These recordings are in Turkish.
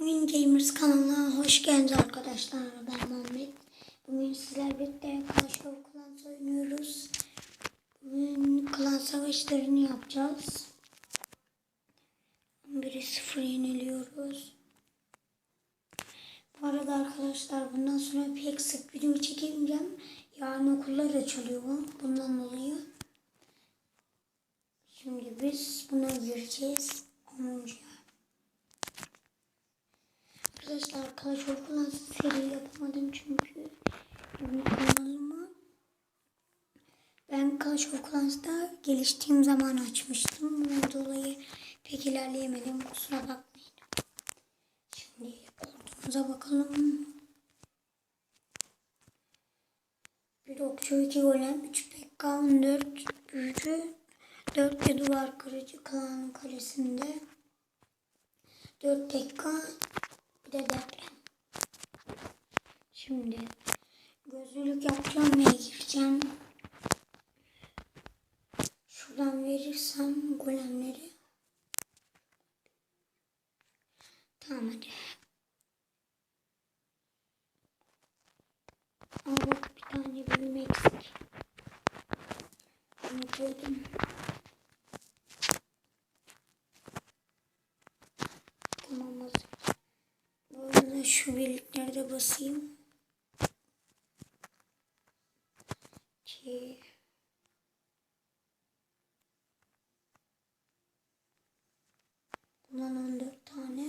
Oyun Gamers kanalına hoş geldiniz arkadaşlar. Ben Muhammed. Bugün sizler birlikte Clash of Clans oynuyoruz. Bugün klan savaşlarını yapacağız. 11'e 0 yeniliyoruz. Bu arada arkadaşlar bundan sonra pek sık video çekemeyeceğim. Yarın okullar açılıyor bundan dolayı. Şimdi biz buna gireceğiz. 10. Arkadaşlar Clash of Clans seri yapamadım çünkü kanalıma ben Clash of Clans'ta geliştiğim zaman açmıştım. Bundan dolayı pek ilerleyemedim. Kusura bakmayın. Şimdi ordumuza bakalım. Bir okçu, iki golem, üç pekka, on dört büyücü, dört duvar kırıcı klan kalesinde. Dört pekka, bir de deprem. Şimdi gözlülük yapacağım ve gireceğim. Şuradan verirsem golemleri. Tamam hadi. Ama bak bir tane bölüm eksik. Bunu koydum. Tamam hazır. Arada şu birlikleri de basayım. Ki Bundan 14 tane.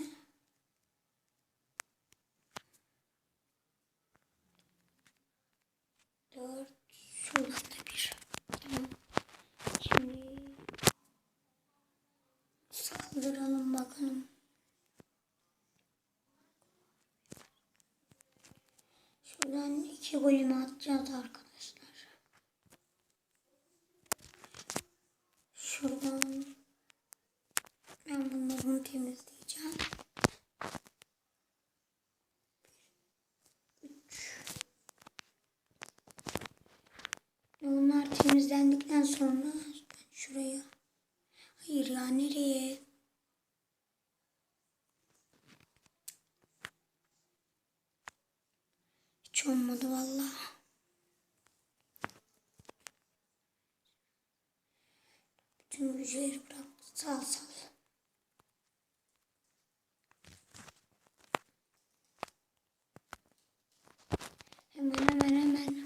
Dört. Şuradan da bir. Tamam. Şimdi saldıralım bakalım. Şuradan iki golümü atacağız arkadaşlar. Şuradan ben bunları temizleyeceğim. Üç. Bunlar temizlendikten sonra ben şuraya. Hayır ya nereye? Hiç olmadı vallahi. Bütün güçleri bıraktı. Sal sal. Hemen hemen hemen.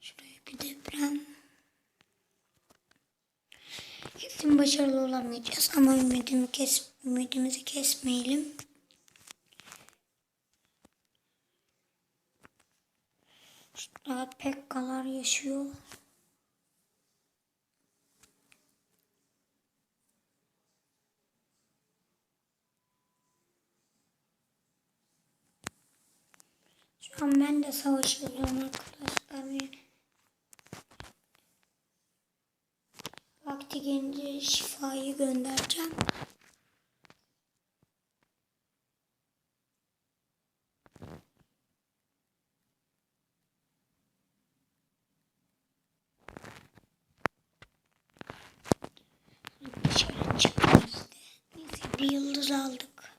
Şuraya bir deprem. Kesin başarılı olamayacağız ama ümidimi kes, ümidimizi kesmeyelim. Şurada pekkalar yaşıyor. Şu an ben de savaşıyorum arkadaşlar. Vakti gelince şifayı göndereceğim. Dışarı çıkıyoruz. Neyse bir yıldız aldık.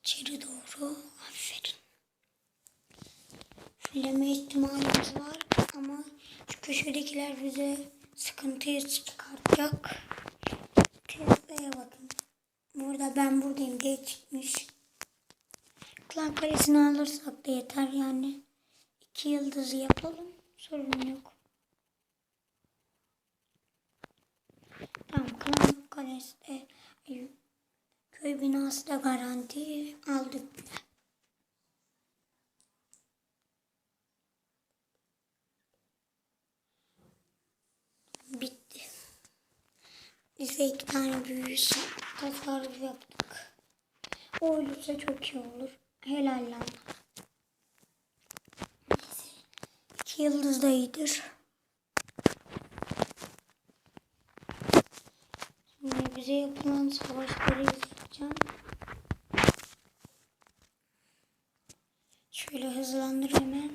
İçeri doğru. Aferin. Fileme ihtimalimiz var ama şu köşedekiler bize sıkıntıyı çıkartacak. Tesla'ya bakın. Burada ben buradayım diye çıkmış. Klan kalesini alırsak da yeter yani. İki yıldızı yapalım. Sorun yok. Tamam klan kalesi de köy binası da garanti aldık Bize iki tane büyüsü tasarruf yaptık. O olursa çok iyi olur. Helal lan. İki yıldız da iyidir. Şimdi bize yapılan savaşları izleyeceğim. Şöyle hızlandır hemen.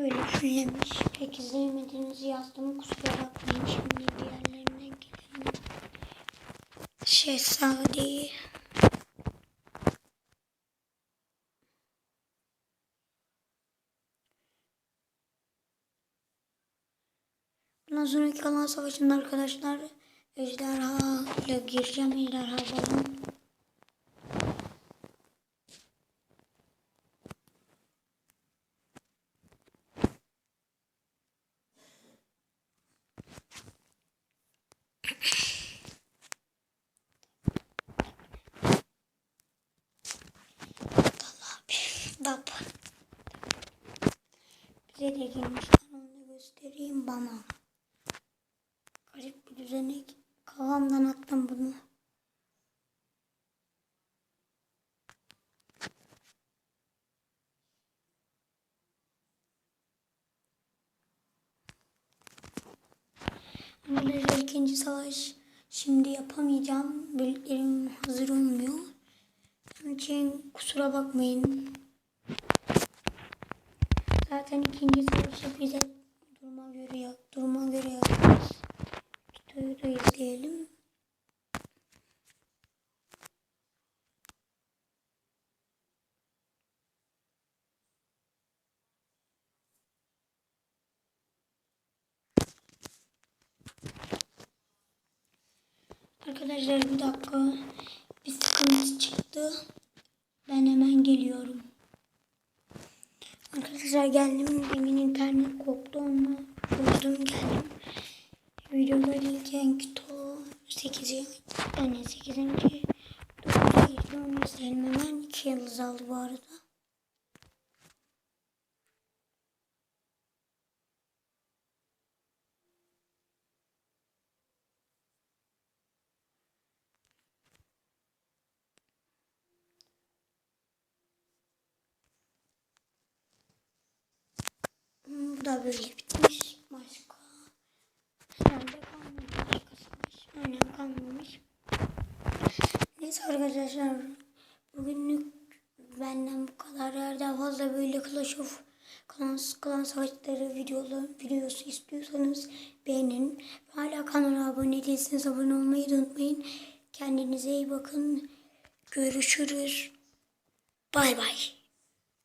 Böyle fullemiş. Pek izleyemediğinizi yazdım. Kusura bakmayın şimdi diğerlerinden gelelim. Şehzadeyi. Bundan sonraki kalan savaşında arkadaşlar ejderha ile gireceğim. Ejderha balon. De girmişler onu göstereyim bana. Garip bir düzenek. Kafamdan attım bunu. Arkadaşlar ikinci savaş şimdi yapamayacağım. Bildiklerim hazır olmuyor. Onun için kusura bakmayın. Arkadaşlar bir dakika. Bir sıkıntı çıktı. Ben hemen geliyorum. Arkadaşlar geldim. Demin internet koptu ama buldum geldim. Videoda ilken Kito 8'i yani 8. 9'u izliyorum izleyelim hemen. 2 yıldız aldı bu arada. Hmm, Bu da böyle bitmiş. Başka herhalde kalmamış. Başkası var. Aynen kalmamış. Neyse arkadaşlar. Bugünlük benden bu kadar. Eğer daha fazla böyle Clash of Clans, Klan Savaşları videoları, videosu istiyorsanız beğenin. Hala kanala abone değilseniz abone olmayı unutmayın. Kendinize iyi bakın. Görüşürüz. Bay bay.